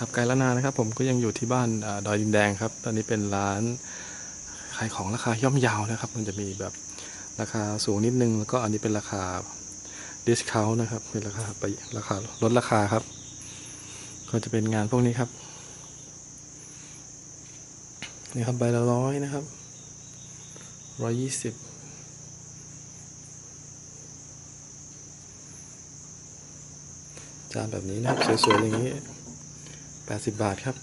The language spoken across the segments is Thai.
ครับไกลละนานะครับ ผมก็ยังอยู่ที่บ้านอดอยดินแดงครับ ตอนนี้เป็นร้านขายของราคาย่อมเยาวนะครับ มันจะมีแบบราคาสูงนิดนึง แล้วก็อันนี้เป็นราคาดิสคาวนะครับ เป็นราคาไปราคาลดราคาครับ ก็จะเป็นงานพวกนี้ครับนี่ครับใบละร้อยนะครับร้อยยี่สิบจานแบบนี้นะครับสวยๆอย่างนี้ แปดสิบบาทครับ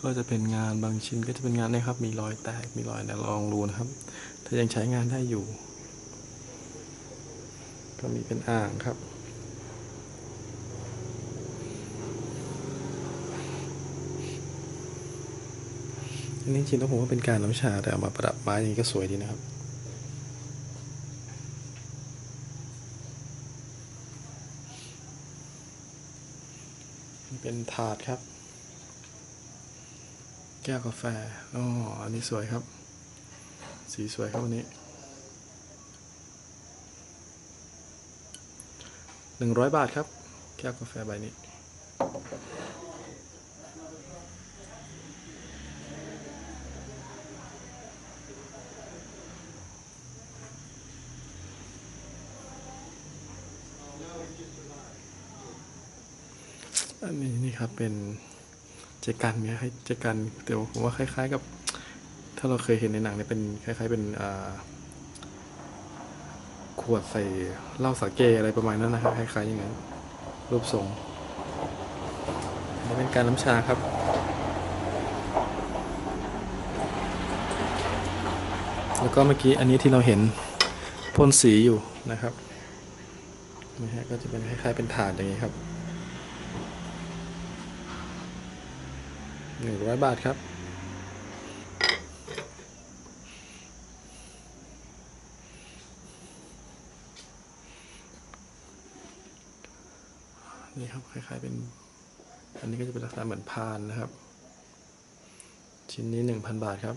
ก็จะเป็นงานบางชิ้นก็จะเป็นงานนะครับ มีรอยแตกมีรอยแต่ลองดูนะครับ ถ้ายังใช้งานได้อยู่ ก็มีเป็นอ่างครับ นนี้จริงแล้วผมว่าเป็นการน้ำชาแต่เอามาประดับไม้อย่างนี้ก็สวยดีนะครับเป็นถาดครับ แก้วกาแฟอ๋ออันนี้สวยครับ สีสวยครับวันนี้หนึ่งร้อยบาทครับ แก้วกาแฟใบนี้ อันนี้นี่ครับเป็นเจกันเนี่ยให้เจกันเดี๋ยวผมว่าคล้าย ๆ กับ ถ้าเราเคยเห็นในหนังเนี่ยเป็นคล้าย ๆ เป็นขวดใส่เหล้าสาเกอะไรประมาณนั้นนะครับคล้ายๆอย่างนั้นรูปทรงนนี้เป็นการน้ำชาครับแล้วก็เมื่อกี้อันนี้ที่เราเห็นพ่นสีอยู่นะครับนะฮะก็จะเป็นคล้ายๆเป็นถาดอย่างนี้ครับ หนึ่งร้อยบาทครับนี่ครับคล้ายๆเป็น อันนี้ก็จะเป็นลักษณะเหมือนพานนะครับ ชิ้นนี้หนึ่งพันบาทครับ